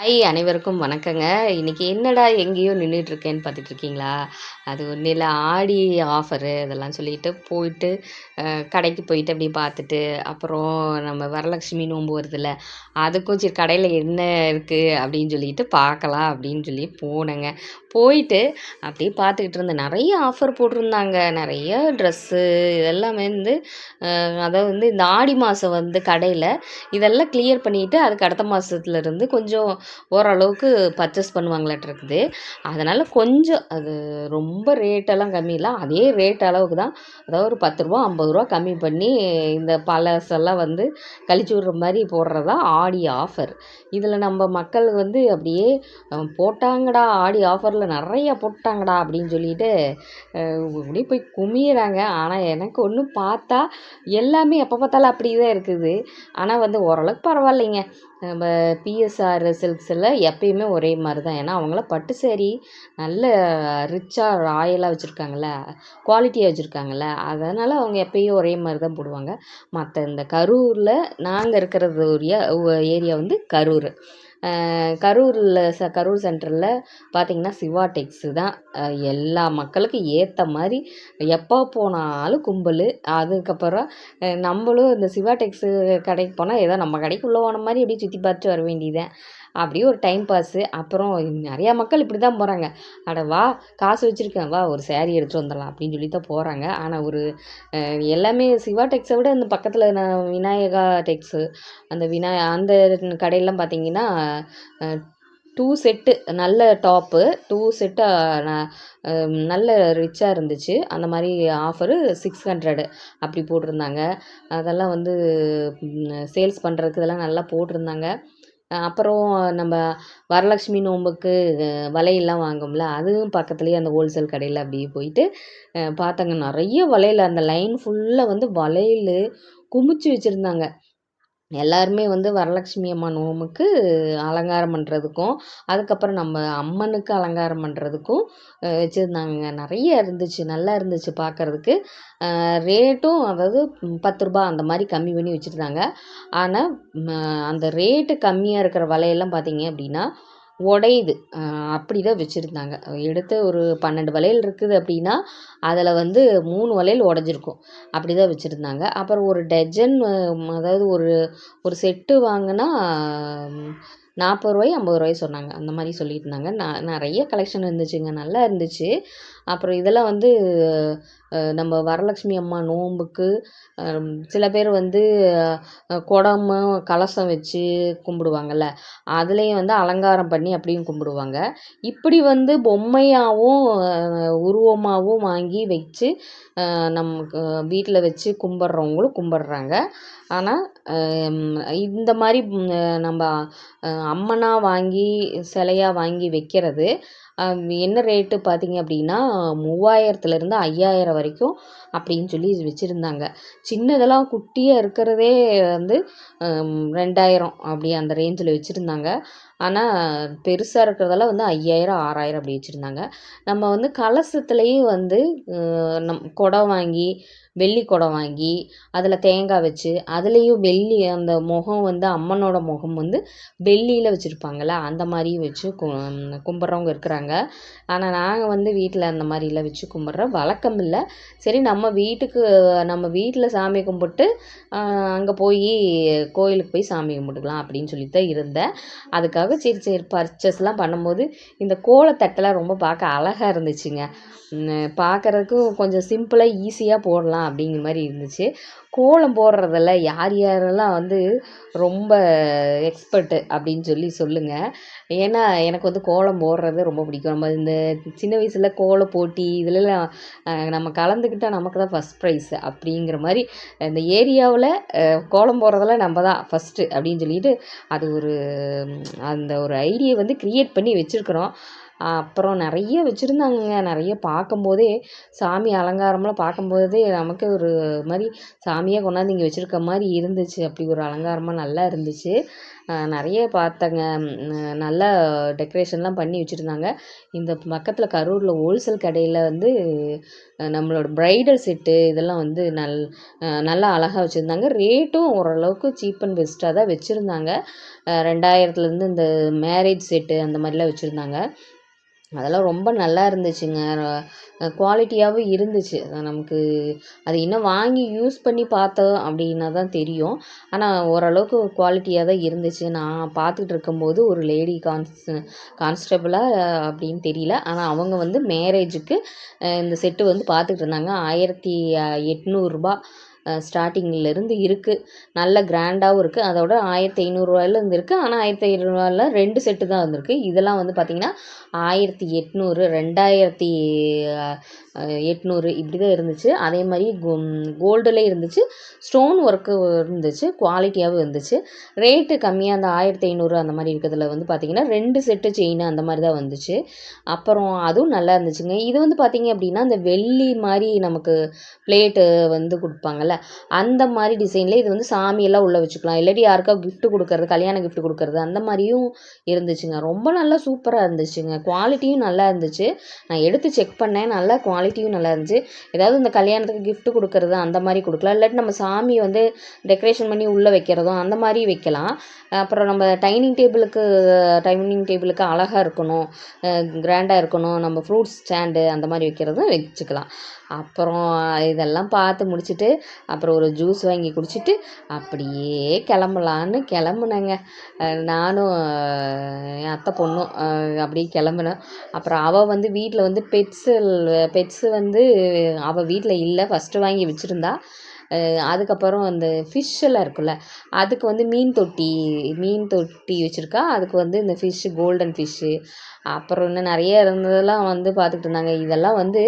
Hi அனைவருக்கும் வணக்கங்க. இன்றைக்கி என்னடா எங்கேயோ நின்றுட்டுருக்கேன்னு பார்த்துட்டு இருக்கீங்களா அது ஒன்றும் இல்லை ஆடி ஆஃபரு அதெல்லாம் சொல்லிட்டு போயிட்டு கடைக்கு போயிட்டு அப்படி பார்த்துட்டு அப்புறம் நம்ம வரலட்சுமி நோம்பு வருதுல்ல அதுக்கும் சரி கடையில் என்ன இருக்குது அப்படின்னு சொல்லிட்டு பார்க்கலாம் அப்படின்னு சொல்லி போனேங்க. போயிட்டு அப்படியே பார்த்துக்கிட்டு இருந்தேன். நிறைய ஆஃபர் போட்டிருந்தாங்க. நிறைய ட்ரெஸ்ஸு இதெல்லாமே வந்து அதாவது வந்து இந்த ஆடி மாதம் வந்து கடையில் இதெல்லாம் கிளியர் பண்ணிவிட்டு அதுக்கு அடுத்த மாதத்துல இருந்து கொஞ்சம் ஓரளவுக்கு பர்ச்சேஸ் பண்ணுவாங்களாட்டிருக்குது. அதனால் கொஞ்சம் அது ரொம்ப ரேட்டெல்லாம் கம்மி இல்லை. அதே ரேட் அளவுக்கு தான் அதாவது ஒரு பத்து ரூபா ஐம்பது ரூபா கம்மி பண்ணி இந்த பழசெல்லாம் வந்து கழிச்சு விட்ற மாதிரி போடுறதா ஆடி ஆஃபர் இதில் நம்ம மக்கள் வந்து அப்படியே போட்டாங்கடா ஆடி ஆஃபரில் நிறைய போட்டாங்கடா அப்படின்னு சொல்லிட்டு அஹ், அப்படியே போய் குமியிறாங்க. ஆனால் எனக்கு ஒன்று பார்த்தா எல்லாமே எப்போ பார்த்தாலும் அப்படி தான் இருக்குது. ஆனால் வந்து ஓரளவுக்கு பரவாயில்லைங்க. நம்ம பிஎஸ்ஆர் சில்க்ஸில் எப்பயுமே ஒரே மாதிரி தான் ஏன்னா அவங்களாம் பட்டு சேரீ நல்ல ரிச்சாக ராயலாக வச்சுருக்காங்கல்ல குவாலிட்டியாக வச்சுருக்காங்கல்ல அதனால் அவங்க எப்பயும் ஒரே மாதிரி தான் போடுவாங்க. மற்ற இந்த கரூரில் நாங்கள் இருக்கிறது ஏரியா ஏரியா வந்து கரூர். கரூரில் ச கரூர் சென்டரில் பார்த்திங்கன்னா சிவா டெக்ஸு தான். எல்லா மக்களுக்கும் ஏற்ற மாதிரி எப்போ போனாலும் கும்பல். அதுக்கப்புறம் நம்மளும் இந்த சிவா டெக்ஸு கடைக்கு போனால் ஏதோ நம்ம கடைக்குள்ளே போன மாதிரி அப்படியே சுற்றி பார்த்துட்டு வர வேண்டியதுதான். அப்படியே ஒரு டைம் பாஸு அப்புறம் நிறையா மக்கள் இப்படி தான் போகிறாங்க அட வா காசு வச்சுருக்கேன் வா ஒரு சேரீ எடுத்துகிட்டு வந்துடலாம் அப்படின்னு சொல்லி தான் போகிறாங்க ஆனால் ஒரு எல்லாமே சிவா டெக்ஸை விட இந்த பக்கத்தில் நான் விநாயகா டெக்ஸு அந்த வினா அந்த கடையெல்லாம் பார்த்தீங்கன்னா டூ செட்டு நல்ல டாப்பு டூ செட்டு நல்ல ரிச்சாக இருந்துச்சு. அந்த மாதிரி ஆஃபரு சிக்ஸ் ஹண்ட்ரடு அப்படி போட்டிருந்தாங்க. அதெல்லாம் வந்து சேல்ஸ் பண்ணுறதுக்கு இதெல்லாம் நல்லா போட்டிருந்தாங்க. அப்புறம் நம்ம வரலட்சுமி நோம்புக்கு வளையல்லாம் வாங்கும்ல அதுவும் பக்கத்துலேயே அந்த ஹோல்சேல் கடையில் அப்படியே போயிட்டு பார்த்தாங்க நிறைய வளையல் அந்த லைன் ஃபுல்லாக வந்து வளையல் குமிச்சு வச்சுருந்தாங்க. எல்லாருமே வந்து வரலட்சுமி அம்மன் நோம்புக்கு அலங்காரம் பண்ணுறதுக்கும் அதுக்கப்புறம் நம்ம அம்மனுக்கு அலங்காரம் பண்ணுறதுக்கும் வச்சுருந்தாங்க நிறைய இருந்துச்சு நல்லா இருந்துச்சு பார்க்கறதுக்கு ரேட்டும் அதாவது பத்து ரூபா அந்த மாதிரி கம்மி பண்ணி வச்சுருந்தாங்க. ஆனால் அந்த ரேட்டு கம்மியாக இருக்கிற வலையெல்லாம் பார்த்தீங்க அப்படின்னா உடையுது. அப்படி தான் வச்சுருந்தாங்க. எடுத்து ஒரு பன்னெண்டு வளையல் இருக்குது அப்படின்னா அதில் வந்து மூணு வளையல் உடஞ்சிருக்கும். அப்படி தான் வச்சுருந்தாங்க. அப்புறம் ஒரு டஜன் அதாவது ஒரு ஒரு செட்டு வாங்கினா நாற்பது ரூபாய் ஐம்பது ரூபாய் சொன்னாங்க. அந்த மாதிரி சொல்லியிருந்தாங்க இருந்தாங்க. நான் நிறைய கலெக்ஷன் இருந்துச்சுங்க. நல்லா இருந்துச்சு. அப்புறம் இதெல்லாம் வந்து நம்ம வரலட்சுமி அம்மா நோன்புக்கு சில பேர் வந்து குடமும் கலசம் வச்சு கும்பிடுவாங்கள்ல அதுலேயும் வந்து அலங்காரம் பண்ணி அப்படியும் கும்பிடுவாங்க. இப்படி வந்து பொம்மையாகவும் உருவமாகவும் வாங்கி வச்சு நம் நமக்கு வீட்டில் வச்சு கும்பிட்றவங்களும் கும்பிட்றாங்க. ஆனால் இந்த மாதிரி நம்ம அம்மனாக வாங்கி சிலையா வாங்கி வைக்கிறது என்ன ரேட்டு பார்த்தீங்க அப்படின்னா மூவாயிரத்துலேருந்து ஐயாயிரம் வரைக்கும் அப்படின்னு சொல்லி வச்சுருந்தாங்க. சின்னதெல்லாம் குட்டியாக இருக்கிறதே வந்து ரெண்டாயிரம் அப்படி அந்த ரேஞ்சில் வச்சுருந்தாங்க. ஆனால் பெருசாக இருக்கிறதெல்லாம் வந்து ஐயாயிரம் ஆறாயிரம் அப்படி வச்சுருந்தாங்க. நம்ம வந்து கலசத்துலேயும் வந்து நம் குடம் வாங்கி வெள்ளி குடம் வாங்கி அதில் தேங்காய் வச்சு அதுலேயும் வெள்ளி அந்த முகம் வந்து அம்மனோட முகம் வந்து வெள்ளியில் வச்சுருப்பாங்கள்ல அந்த மாதிரியும் வச்சு கு கும்பிட்றவங்க இருக்கிறாங்க. ஆனால் நாங்கள் வந்து வீட்டில் அந்த மாதிரிலாம் வச்சு கும்பிட்றோம் வழக்கம் இல்லை. சரி நம்ம வீட்டுக்கு நம்ம வீட்டில் சாமி கும்பிட்டு அங்கே போய் கோயிலுக்கு போய் சாமி கும்பிட்டுக்கலாம் அப்படின்னு சொல்லி தான் இருந்தேன். அதுக்காக சரி சரி பர்ச்சேஸ்லாம் பண்ணும்போது இந்த கோலத்தட்டெல்லாம் ரொம்ப பார்க்க அழகாக இருந்துச்சுங்க. பார்க்குறதுக்கும் கொஞ்சம் சிம்பிளாக ஈஸியாக போடலாம் அப்படிங்கிற மாதிரி இருந்துச்சு. கோலம் போடுறதில் யார் யாரெல்லாம் வந்து ரொம்ப எக்ஸ்பர்ட்டு அப்படின்னு சொல்லி சொல்லுங்கள் ஏன்னா எனக்கு வந்து கோலம் போடுறது ரொம்ப பிடிக்கும். நம்ம இந்த சின்ன வயசில் கோல போட்டி இதுலலாம் நம்ம கலந்துக்கிட்டால் நமக்கு தான் ஃபஸ்ட் ப்ரைஸ் அப்படிங்கிற மாதிரி இந்த ஏரியாவில் கோலம் போடுறதுல நம்ம தான் ஃபஸ்ட்டு அப்படின்னு சொல்லிட்டு அது ஒரு அந்த ஒரு ஐடியை வந்து க்ரியேட் பண்ணி வச்சுருக்குறோம். அப்புறம் நிறைய வச்சுருந்தாங்கங்க. நிறைய பார்க்கும்போதே சாமி அலங்காரம்லாம் பார்க்கும்போதே நமக்கு ஒரு மாதிரி சாமியாக கொண்டாந்து இங்கே வச்சுருக்க மாதிரி இருந்துச்சு. அப்படி ஒரு அலங்காரமாக நல்லா இருந்துச்சு. நிறைய பார்த்தேங்க. நல்லா டெக்கரேஷன்லாம் பண்ணி வச்சுருந்தாங்க. இந்த பக்கத்தில் கரூரில் ஹோல்சேல் கடையில் வந்து நம்மளோட ப்ரைடல் செட்டு இதெல்லாம் வந்து நல் நல்லா அழகாக வச்சுருந்தாங்க. ரேட்டும் ஓரளவுக்கு சீப் அண்ட் பெஸ்ட்டாக தான் வச்சுருந்தாங்க. ரெண்டாயிரத்துலேருந்து இந்த மேரேஜ் செட்டு அந்த மாதிரிலாம் வச்சுருந்தாங்க. அதெல்லாம் ரொம்ப நல்லா இருந்துச்சுங்க. குவாலிட்டியாகவும் இருந்துச்சு. நமக்கு அது இன்னும் வாங்கி யூஸ் பண்ணி பார்த்தோம் அப்படின்னா தான் தெரியும். ஆனால் ஓரளவுக்கு குவாலிட்டியாக தான் இருந்துச்சு. நான் பார்த்துட்டு இருக்கும்போது ஒரு லேடி கான்ஸ் கான்ஸ்டபிளாக அப்படின்னு தெரியல. ஆனால் அவங்க வந்து மேரேஜுக்கு இந்த செட்டு வந்து பார்த்துட்டு இருந்தாங்க. ஆயிரத்தி எட்நூறுரூபா ஸ்டார்டிங்லேருந்து இருக்குது நல்ல கிராண்டாகவும் இருக்குது அதோட ஆயிரத்தி ஐநூறுரூவாயிலேருந்து இருக்குது ஆனால் ஆயிரத்தி ஐநூறுரூவாயில் ரெண்டு செட்டு தான் வந்திருக்கு. இதெல்லாம் வந்து பார்த்திங்கன்னா ஆயிரத்தி எட்நூறு ரெண்டாயிரத்தி எட்நூறு இப்படி தான் இருந்துச்சு. அதே மாதிரி கோல்டில் இருந்துச்சு. ஸ்டோன் ஒர்க்கு இருந்துச்சு. குவாலிட்டியாகவும் இருந்துச்சு. ரேட்டு கம்மியாக அந்த ஆயிரத்தி ஐநூறு அந்த மாதிரி இருக்கிறதுல வந்து பார்த்திங்கன்னா ரெண்டு செட்டு செயின் அந்த மாதிரி தான் வந்துச்சு. அப்புறம் அதுவும் நல்லா இருந்துச்சுங்க. இது வந்து பார்த்திங்க அப்படின்னா அந்த வெள்ளி மாதிரி நமக்கு பிளேட்டு வந்து கொடுப்பாங்கல்ல அந்த மாதிரி டிசைனில் இது வந்து சாமியெல்லாம் உள்ளே வச்சுக்கலாம். இல்லாட்டி யாருக்கா கிஃப்ட் கொடுக்கறது கல்யாண கிஃப்ட் கொடுக்கறது அந்த மாதிரியும் இருந்துச்சுங்க. ரொம்ப நல்லா சூப்பராக இருந்துச்சுங்க. குவாலிட்டியும் நல்லா இருந்துச்சு. நான் எடுத்து செக் பண்ணேன். நல்லா குவாலிட்டியும் நல்லா இருந்துச்சு ஏதாவது இந்த கல்யாணத்துக்கு கிஃப்ட் கொடுக்கறது அந்த மாதிரி கொடுக்கலாம். இல்லாட்டி நம்ம சாமி வந்து டெக்கரேஷன் பண்ணி உள்ளே வைக்கிறதும் அந்த மாதிரி வைக்கலாம். அப்புறம் நம்ம டைனிங் டேபிளுக்கு டைனிங் டேபிளுக்கு அழகாக இருக்கணும் கிராண்டாக இருக்கணும். நம்ம ஃப்ரூட்ஸ் ஸ்டாண்டு அந்த மாதிரி வைக்கிறதும் வச்சுக்கலாம். அப்புறம் இதெல்லாம் பார்த்து முடிச்சுட்டு அப்புறம் ஒரு ஜூஸ் வாங்கி குடிச்சிட்டு அப்படியே கிளம்பலான்னு கிளம்புனேங்க. நானும் என் அத்தை பொண்ணும் அப்படியே கிளம்புனோம். அப்புறம் அவள் வந்து வீட்டில் வந்து பெட்ஸு பெட்ஸு வந்து அவள் வீட்டில் இல்லை ஃபஸ்ட்டு வாங்கி வச்சுருந்தா. அதுக்கப்புறம் அந்த ஃபிஷ் எல்லாம் இருக்குல்ல அதுக்கு வந்து மீன் தொட்டி மீன் தொட்டி வச்சுருக்கா அதுக்கு வந்து இந்த ஃபிஷ்ஷு கோல்டன் ஃபிஷ்ஷு அப்புறம் இன்னும் நிறைய இருந்ததெல்லாம் வந்து பார்த்துட்டு இருந்தாங்க. இதெல்லாம் வந்து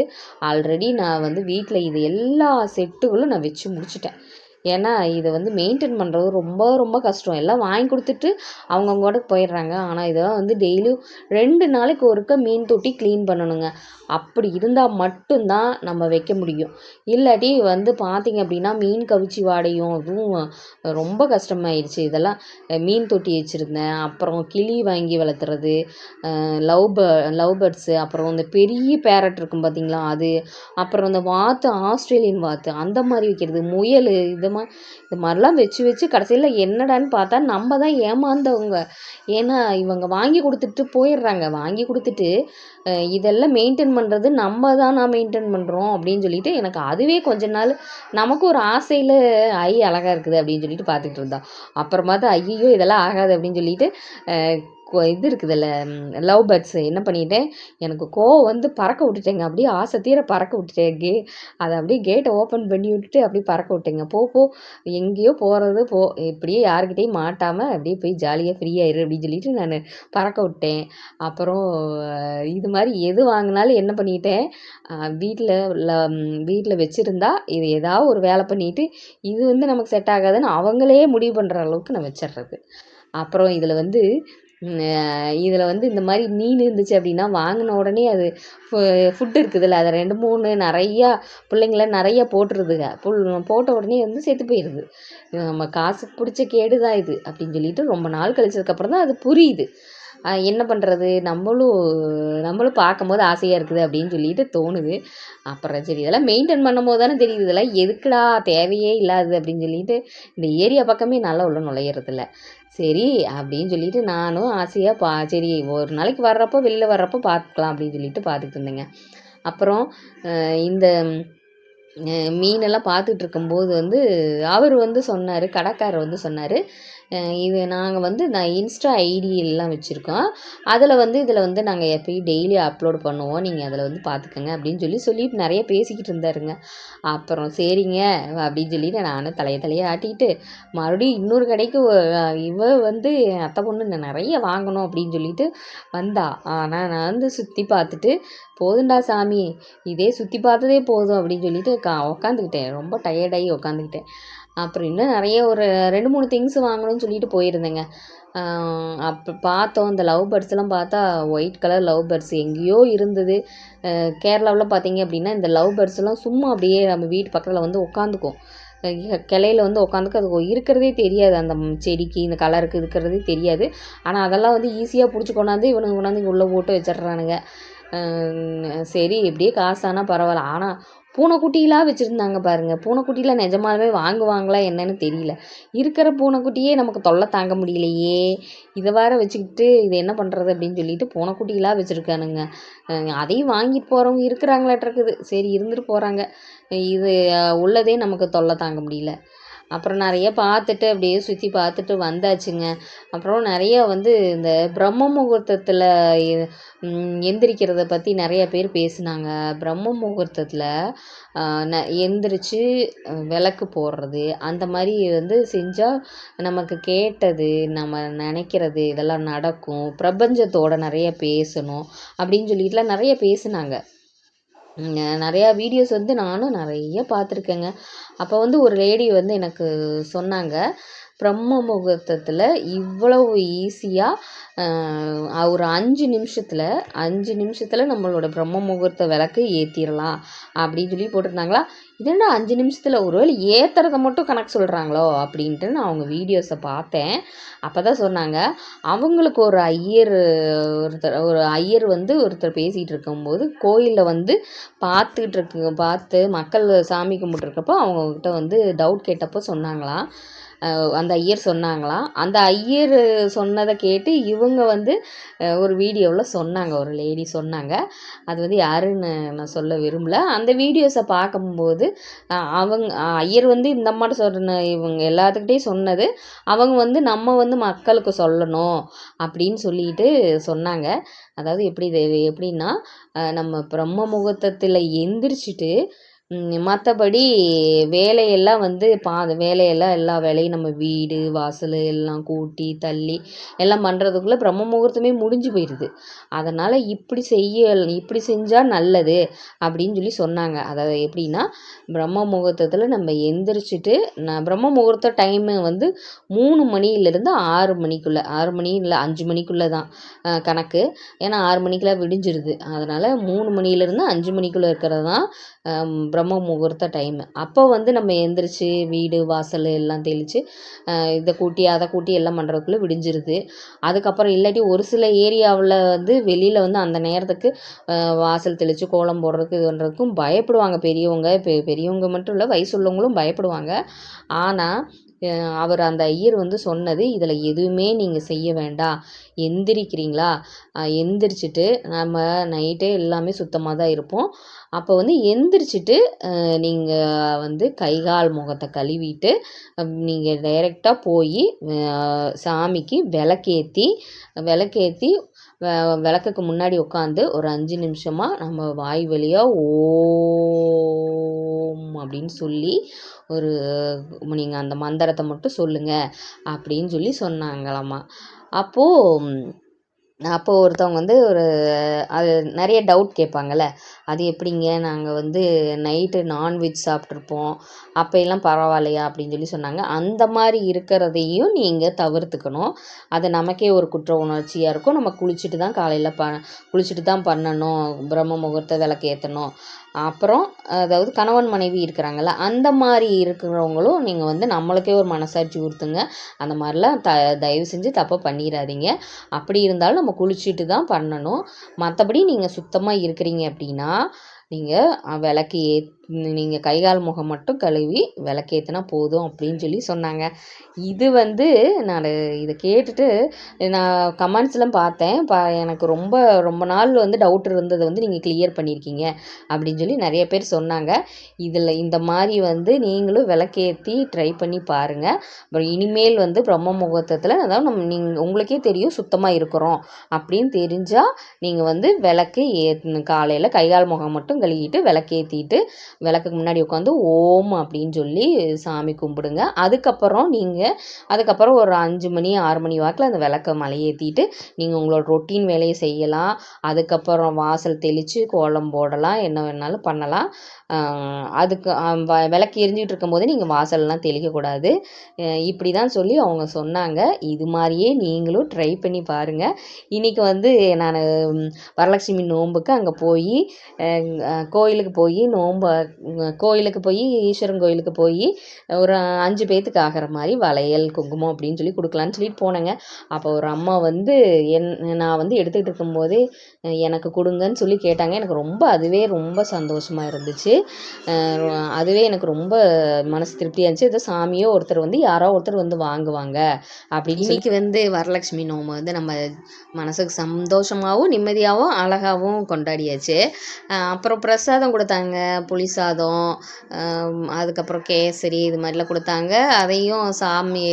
ஆல்ரெடி நான் வந்து வீட்டில் இது எல்லா செட்டுகளும் நான் வச்சு முடிச்சிட்டேன். ஏன்னா இதை வந்து மெயின்டைன் பண்ணுறது ரொம்ப ரொம்ப கஷ்டம். எல்லாம் வாங்கி கொடுத்துட்டு அவங்கவுங்களோட போயிடுறாங்க. ஆனால் இதெல்லாம் வந்து டெய்லியும் ரெண்டு நாளைக்கு ஒருக்க மீன் தொட்டி க்ளீன் பண்ணணுங்க. அப்படி இருந்தால் மட்டும்தான் நம்ம வைக்க முடியும். இல்லாட்டி வந்து பார்த்திங்க அப்படின்னா மீன் கவிச்சி வாடையும் அதுவும் ரொம்ப கஷ்டமாயிடுச்சு இதெல்லாம் மீன் தொட்டி வச்சுருந்தேன். அப்புறம் கிளி வாங்கி வளர்த்துறது லவ் பே லவ் பேர்ட்ஸு அப்புறம் இந்த பெரிய பேரட் இருக்கும் பார்த்திங்களா அது அப்புறம் இந்த வாத்து ஆஸ்திரேலியன் வாத்து அந்த மாதிரி வைக்கிறது முயல் இது விதமாக இது மாதிரிலாம் வச்சு வச்சு கடைசியில் என்னடான்னு பார்த்தா நம்ம தான் ஏமாந்தவங்க. ஏன்னா இவங்க வாங்கி கொடுத்துட்டு போயிடுறாங்க. வாங்கி கொடுத்துட்டு இதெல்லாம் மெயின்டைன் பண்ணுறது நம்ம தான் நான் மெயின்டைன் பண்ணுறோம் அப்படின்னு சொல்லிட்டு எனக்கு அதுவே கொஞ்ச நாள் நமக்கு ஒரு ஆசையில் ஐ அழகாக இருக்குது அப்படின்னு சொல்லிட்டு பார்த்துட்டு இருந்தோம் அப்புறமா தான் ஐயோ இதெல்லாம் ஆகாது அப்படின்னு சொல்லிட்டு இது இருக்குதுல்ல லவ் பேர்ட்ஸு என்ன பண்ணிட்டேன் எனக்கு கோவம் வந்து பறக்க விட்டுட்டேங்க. அப்படியே ஆசை தீர பறக்க விட்டுட்டேன். கே அதை அப்படியே கேட்டை ஓப்பன் பண்ணி விட்டுட்டு அப்படியே பறக்க விட்டேங்க. போ போ எங்கேயோ போகிறது போ இப்படியே யாருக்கிட்டேயும் மாட்டாமல் அப்படியே போய் ஜாலியாக ஃப்ரீயாயிரு அப்படின்னு சொல்லிட்டு நான் பறக்க விட்டேன். அப்புறம் இது மாதிரி எது வாங்கினாலும் என்ன பண்ணிட்டேன் வீட்டில் வீட்டில் வச்சுருந்தா இது ஏதாவது ஒரு வேலை பண்ணிவிட்டு இது வந்து நமக்கு செட் ஆகாதுன்னு அவங்களே முடிவு பண்ணுற அளவுக்கு நான் வச்சிடுறது அப்புறம் இதில் வந்து இதில் வந்து இந்த மாதிரி மீன் இருந்துச்சு அப்படின்னா வாங்கின உடனே அது ஃபு ஃபுட்டு இருக்குதுல்ல அதை ரெண்டு மூணு நிறையா பிள்ளைங்கள நிறையா போட்டுருதுங்க புல் போட்ட உடனே வந்து செத்து போயிடுது நம்ம காசு பிடிச்ச கேடு தான் இது அப்படின்னு சொல்லிட்டு ரொம்ப நாள் கழிச்சதுக்கப்புறம் தான் அது புரியுது. என்ன பண்ணுறது நம்மளும் நம்மளும் பார்க்கும்போது ஆசையாக இருக்குது அப்படின்னு சொல்லிட்டு தோணுது. அப்புறம் சரி இதெல்லாம் மெயின்டைன் பண்ணும்போது தானே தெரியுது. இதெல்லாம் எதுக்குடா? தேவையே இல்லாது அப்படின்னு சொல்லிட்டு இந்த ஏரியா பக்கமே நல்லா உள்ள நுழையிறதில்ல. சரி அப்படின்னு சொல்லிட்டு நானும் ஆசையாக பா சரி ஒரு நாளைக்கு வர்றப்போ வெளில வர்றப்போ பார்த்துக்கலாம் அப்படின்னு சொல்லிட்டு பார்த்துட்டு இருந்தேங்க. அப்புறம் இந்த மீனெல்லாம் பார்த்துட்டு இருக்கும்போது வந்து அவர் வந்து சொன்னார் கடைக்காரர் வந்து சொன்னார் இது நாங்கள் வந்து நான் இன்ஸ்டா ஐடி எல்லாம் வச்சுருக்கோம். அதில் வந்து இதில் வந்து நாங்கள் எப்பயும் டெய்லி அப்லோட் பண்ணுவோம். நீங்கள் அதில் வந்து பார்த்துக்கங்க அப்படின்னு சொல்லி சொல்லிட்டு நிறைய பேசிக்கிட்டு இருந்தாருங்க. அப்புறம் சரிங்க அப்படின்னு சொல்லிட்டு நானும் தலையை தலையை ஆட்டிக்கிட்டு மறுபடியும் இன்னொரு கடைக்கு இவ வந்து அத்தை பொண்ணு நிறைய வாங்கணும் அப்படின்னு சொல்லிட்டு வந்தா. ஆனால் நான் வந்து சுற்றி பார்த்துட்டு போதுண்டா சாமி இதே சுற்றி பார்த்ததே போதும் அப்படின்னு சொல்லிட்டு கா உக்காந்துக்கிட்டேன். ரொம்ப டயர்டாகி உக்காந்துக்கிட்டேன். அப்புறம் இன்னும் நிறைய ஒரு ரெண்டு மூணு திங்ஸ் வாங்கணும்னு சொல்லிட்டு போயிருந்தேங்க. அப்போ பார்த்தோம். இந்த லவ் பேர்ட்ஸ்லாம் பார்த்தா ஒயிட் கலர் லவ் பேர்ட்ஸ் எங்கேயோ இருந்தது. கேரளாவில் பார்த்தீங்க அப்படின்னா இந்த லவ் பேர்ட்ஸ்லாம் சும்மா அப்படியே நம்ம வீட்டு பக்கத்தில் வந்து உட்காந்துக்கும் கிளையில வந்து உட்காந்துக்கு அது இருக்கிறதே தெரியாது. அந்த செடிக்கு இந்த கலருக்கு இருக்கிறதே தெரியாது. ஆனால் அதெல்லாம் வந்து ஈஸியாக பிடிச்சி கொண்டாந்து இவனுங்க கொண்டாந்து உள்ளே போட்டு வச்சிடுறானுங்க. சரி எப்படியே காசானால் பரவாயில்ல. ஆனால் பூனைக்குட்டிலாம் வச்சுருந்தாங்க பாருங்கள் பூனைக்குட்டிலாம் நிஜமாலுமே வாங்குவாங்களா என்னன்னு தெரியல. இருக்கிற பூனைக்குட்டியே நமக்கு தொல்லை தாங்க முடியலையே. இதை வேறு வச்சுக்கிட்டு இது என்ன பண்ணுறது அப்படின்னு சொல்லிட்டு பூனைக்குட்டிலாம் வச்சுருக்கானுங்க. அதையும் வாங்கிட்டு போகிறவங்க இருக்கிறாங்களாட்டிருக்குது சரி இருந்துட்டு போகிறாங்க இது உள்ளதே நமக்கு தொல்லை தாங்க முடியல. அப்புறம் நிறைய பார்த்துட்டு அப்படியே சுற்றி பார்த்துட்டு வந்தாச்சுங்க. அப்புறம் நிறைய வந்து இந்த பிரம்ம முகூர்த்தத்தில் எந்திரிக்கிறத பற்றி நிறைய பேர் பேசினாங்க. பிரம்ம முகூர்த்தத்தில் ந எந்திரிச்சு விளக்கு போடுறது அந்த மாதிரி வந்து செஞ்சால் நமக்கு கேட்டது நம்ம நினைக்கிறது இதெல்லாம் நடக்கும். பிரபஞ்சத்தோட நிறைய பேசணும் அப்படின்னு சொல்லிட்டுலாம் நிறைய பேசினாங்க. நிறையா வீடியோஸ் வந்து நானும் நிறைய பார்த்துருக்கேங்க. அப்போ வந்து ஒரு லேடி வந்து எனக்கு சொன்னாங்க. பிரம்ம முகூர்த்தத்தில் இவ்வளவு ஈஸியாக ஒரு அஞ்சு நிமிஷத்தில் அஞ்சு நிமிஷத்தில் நம்மளோட பிரம்ம முகூர்த்த விளக்கு ஏற்றிடலாம் அப்படின்னு சொல்லி போட்டிருந்தாங்களா? இது அஞ்சு நிமிஷத்தில் ஒரு வேளை ஏற்றுறத மட்டும் கணக்கு சொல்கிறாங்களோ அப்படின்ட்டு நான் அவங்க வீடியோஸை பார்த்தேன். அப்போ தான் சொன்னாங்க அவங்களுக்கு ஒரு ஐயர் ஒருத்தர் ஒரு ஐயர் வந்து ஒருத்தர் பேசிகிட்டு இருக்கும்போது கோயிலில் வந்து பார்த்துக்கிட்டு இருக்கு பார்த்து மக்கள் சாமி கும்பிட்டுருக்கப்போ அவங்கக்கிட்ட வந்து டவுட் கேட்டப்போ சொன்னாங்களாம். அந்த ஐயர் சொன்னாங்களாம். அந்த ஐயர் சொன்னதை கேட்டு இவங்க வந்து ஒரு வீடியோவில் சொன்னாங்க. ஒரு லேடி சொன்னாங்க. அது வந்து யாருன்னு நான் சொல்ல விரும்பல. அந்த வீடியோஸை பார்க்கும்போது அவங்க ஐயர் வந்து இந்த அம்மாட்ட சொன்ன இவங்க எல்லாத்துக்கிட்டேயும் சொன்னது அவங்க வந்து நம்ம வந்து மக்களுக்கு சொல்லணும் அப்படின்னு சொல்லிட்டு சொன்னாங்க. அதாவது எப்படி எப்படின்னா நம்ம பிரம்ம முகூர்த்தத்தில் எந்திரிச்சிட்டு மற்றபடி வேலையெல்லாம் வந்து பா வேலையெல்லாம் எல்லா வேலையும் நம்ம வீடு வாசல் எல்லாம் கூட்டி தள்ளி எல்லாம் பண்ணுறதுக்குள்ள பிரம்ம முகூர்த்தமே முடிஞ்சு போயிடுது அதனால் இப்படி செய்ய இப்படி செஞ்சால் நல்லது அப்படின்னு சொல்லி சொன்னாங்க. அதாவது எப்படின்னா பிரம்ம முகூர்த்தத்தில் நம்ம எந்திரிச்சிட்டு நான் பிரம்ம முகூர்த்த டைமு வந்து மூணு மணியிலேருந்து ஆறு மணிக்குள்ளே ஆறு மணி இல்லை அஞ்சு மணிக்குள்ளே தான் கணக்கு. ஏன்னா ஆறு மணிக்கெலாம் விடிஞ்சிருது. அதனால் மூணு மணியிலேருந்து அஞ்சு மணிக்குள்ளே இருக்கிறது தான் பிரம்ம முகூர்த்த டைமு அப்போ வந்து நம்ம எந்திரிச்சு வீடு வாசல் எல்லாம் தெளித்து இதை கூட்டி அதை கூட்டி எல்லாம் பண்ணுறதுக்குள்ளே விடிஞ்சிருது. அதுக்கப்புறம் இல்லாட்டி ஒரு சில ஏரியாவில் வந்து வெளியில் வந்து அந்த நேரத்துக்கு வாசல் தெளித்து கோலம் போடுறதுக்கு இது பண்ணுறதுக்கும் பயப்படுவாங்க பெரியவங்க. பெ பெரியவங்க மட்டும் இல்லை வயசு உள்ளவங்களும் பயப்படுவாங்க. ஆனால் அவர் அந்த ஐயர் வந்து சொன்னது இதில் எதுவுமே நீங்கள் செய்ய வேண்டாம் எந்திரிக்கிறீங்களா? எந்திரிச்சிட்டு நம்ம நைட்டே எல்லாமே சுத்தமாக தான் இருப்போம். அப்போ வந்து எந்திரிச்சிட்டு நீங்கள் வந்து கை கால் முகத்தை கழுவிட்டு நீங்கள் டைரெக்டாக போய் சாமிக்கு விளக்கேற்றி விளக்கேத்தி விளக்குக்கு முன்னாடி உட்காந்து ஒரு அஞ்சு நிமிஷமாக நம்ம வாய் வழியாக ஓம் அப்படின்னு சொல்லி ஒரு நீங்கள் அந்த மந்திரத்தை மட்டும் சொல்லுங்கள் அப்படின்னு சொல்லி சொன்னாங்களாம்மா அப்போது அப்போது ஒருத்தவங்க வந்து ஒரு அது நிறைய டவுட் கேட்பாங்கள்ல அது எப்படிங்க? நாங்கள் வந்து நைட்டு நான்வெஜ் சாப்பிட்ருப்போம் அப்போயெல்லாம் பரவாயில்லையா? அப்படின்னு சொல்லி சொன்னாங்க. அந்த மாதிரி இருக்கிறதையும் நீங்கள் தவிர்த்துக்கணும். அது நமக்கே ஒரு குற்ற உணர்ச்சியாக இருக்கும். நம்ம குளிச்சுட்டு தான் காலையில் ப குளிச்சுட்டு தான் பண்ணணும். பிரம்ம முகூர்த்த விளக்கு ஏற்றணும் அப்புறம் அதாவது கணவன் மனைவி இருக்கிறாங்கல்ல அந்த மாதிரி இருக்கிறவங்களும் நீங்கள் வந்து நம்மளுக்கே ஒரு மனசாட்சி உறுத்துங்க அந்த மாதிரிலாம் த தயவு செஞ்சு தப்பாக பண்ணிடாதீங்க அப்படி இருந்தாலும் நம்ம குளிச்சுட்டு தான் பண்ணணும். மற்றபடி நீங்கள் சுத்தமாக இருக்கிறீங்க அப்படின்னா நீங்கள் விளக்கு ஏத் நீங்கள் கை கால் முகம் மட்டும் கழுவி விளக்கேற்றினா போதும் அப்படின்னு சொல்லி சொன்னாங்க. இது வந்து நான் இதை கேட்டுட்டு நான் கமெண்ட்ஸ்லாம் பார்த்தேன். பா எனக்கு ரொம்ப ரொம்ப நாள் வந்து டவுட் இருந்ததை வந்து நீங்கள் கிளியர் பண்ணியிருக்கீங்க அப்படின்னு சொல்லி நிறைய பேர் சொன்னாங்க. இதில் இந்த மாதிரி வந்து நீங்களும் விளக்கேற்றி ட்ரை பண்ணி பாருங்கள் அப்புறம் இனிமேல் வந்து பிரம்ம முகூர்த்தத்தில் அதாவது நம்ம நீங்கள் உங்களுக்கே தெரியும் சுத்தமாக இருக்கிறோம் அப்படின்னு தெரிஞ்சால் நீங்கள் வந்து விளக்கு ஏ காலையில் கை கால் முகம் மட்டும் கழுவிட்டு விளக்கேற்றிட்டு விளக்குக்கு முன்னாடி உட்காந்து ஓம் அப்படின்னு சொல்லி சாமி கும்பிடுங்க. அதுக்கப்புறம் நீங்கள் அதுக்கப்புறம் ஒரு அஞ்சு மணி ஆறு மணி வாக்கில் அந்த விளக்க மலையேற்றிட்டு நீங்கள் உங்களோட ரொட்டீன் வேலையை செய்யலாம். அதுக்கப்புறம் வாசல் தெளித்து கோலம் போடலாம். என்ன வேணாலும் பண்ணலாம். அதுக்கு விளக்கு எரிஞ்சிக்கிட்டு இருக்கும்போது நீங்கள் வாசல்லாம் தெளிக்கக்கூடாது இப்படி தான் சொல்லி அவங்க சொன்னாங்க. இது மாதிரியே நீங்களும் ட்ரை பண்ணி பாருங்கள் இன்றைக்கி வந்து நான் வரலட்சுமி நோன்புக்கு அங்கே போய் கோயிலுக்கு போய் நோன்பு கோயிலுக்கு போய் ஈஸ்வரன் கோயிலுக்கு போய் ஒரு அஞ்சு பேத்துக்கு ஆகிற மாதிரி வளையல் குங்குமம் அப்படின்னு சொல்லி கொடுக்கலான்னு சொல்லிட்டு போனேங்க. அப்போ ஒரு அம்மா வந்து என் நான் வந்து எடுத்துக்கிட்டு இருக்கும்போதே எனக்கு கொடுங்கன்னு சொல்லி கேட்டாங்க. எனக்கு ரொம்ப அதுவே ரொம்ப சந்தோஷமாக இருந்துச்சு. அதுவே எனக்கு ரொம்ப மனசு திருப்தியாக இருந்துச்சு. இதை சாமியோ ஒருத்தர் வந்து யாரோ ஒருத்தர் வந்து வாங்குவாங்க. அப்படி இன்னைக்கு வந்து வரலட்சுமி நோம்பு வந்து நம்ம மனசுக்கு சந்தோஷமாகவும் நிம்மதியாகவும் அழகாகவும் கொண்டாடியாச்சு. அப்புறம் பிரசாதம் கொடுத்தாங்க. புளி சாதம் அதுக்கப்புறம் கேசரி இது மாதிரிலாம் கொடுத்தாங்க. அதையும் சாமி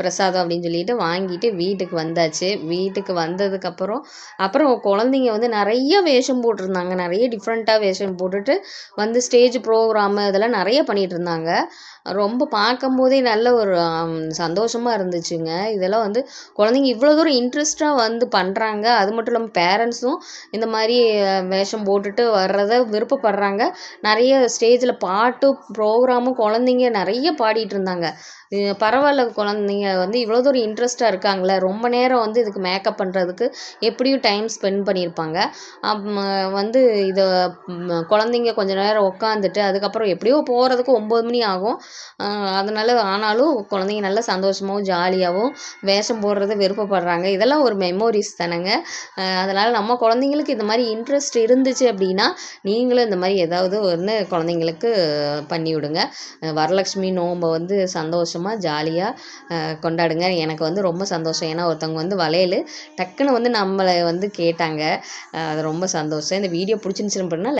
பிரசாதம் அப்படின்னு சொல்லிட்டு வாங்கிட்டு வீட்டுக்கு வந்தாச்சு. வீட்டுக்கு வந்ததுக்கப்புறம் அப்புறம் அப்புறம் குழந்தைங்க வந்து நிறைய வேஷம் போட்டிருந்தாங்க. நிறைய டிஃப்ரெண்ட்டாக வேஷம் போட்டுட்டு வந்து ஸ்டேஜ் ப்ரோக்ராமு இதெல்லாம் நிறைய பண்ணிகிட்டு இருந்தாங்க ரொம்ப பார்க்கும்போதே நல்ல ஒரு சந்தோஷமாக இருந்துச்சுங்க. இதெல்லாம் வந்து குழந்தைங்க இவ்வளோ தூரம் இன்ட்ரெஸ்ட்டாக வந்து பண்ணுறாங்க அது மட்டும் இல்லாமல் பேரண்ட்ஸும் இந்த மாதிரி வேஷம் போட்டுட்டு வர்றதை விருப்பப்படுறாங்க. நிறைய ஸ்டேஜில் பாட்டு ப்ரோக்ராமும் குழந்தைங்க நிறைய பாடிட்டு இருந்தாங்க பரவாயில்ல குழந்தைங்க வந்து இவ்வளோ தூரம் இன்ட்ரெஸ்ட்டாக இருக்காங்களே ரொம்ப நேரம் வந்து இதுக்கு மேக்கப் பண்ணுறதுக்கு எப்படியும் டைம் ஸ்பெண்ட் பண்ணியிருப்பாங்க. வந்து இதை குழந்தைங்க கொஞ்ச நேரம் உட்காந்துட்டு அதுக்கப்புறம் எப்படியோ போகிறதுக்கு ஒம்பது மணி ஆகும். அதனால் ஆனாலும் குழந்தைங்க நல்லா சந்தோஷமாகவும் ஜாலியாகவும் வேஷம் போடுறது விருப்பப்படுறாங்க. இதெல்லாம் ஒரு மெமோரிஸ் தானேங்க. அதனால் நம்ம குழந்தைங்களுக்கு இந்த மாதிரி இன்ட்ரெஸ்ட் இருந்துச்சு அப்படின்னா நீங்களும் இந்த மாதிரி ஏதாவது ஒன்று குழந்தைங்களுக்கு பண்ணி விடுங்க வரலட்சுமி நோம்பை வந்து சந்தோஷமாக ஜாலியாக கொண்டாடுங்க. எனக்கு வந்து ரொம்ப சந்தோஷம். ஏன்னா ஒருத்தவங்க வந்து வளையல் டக்குன்னு வந்து நம்மளை வந்து கேட்டாங்க. அது ரொம்ப சந்தோஷம். இந்த வீடியோ பிடிச்சிருந்துச்சுன்னு பண்ணால்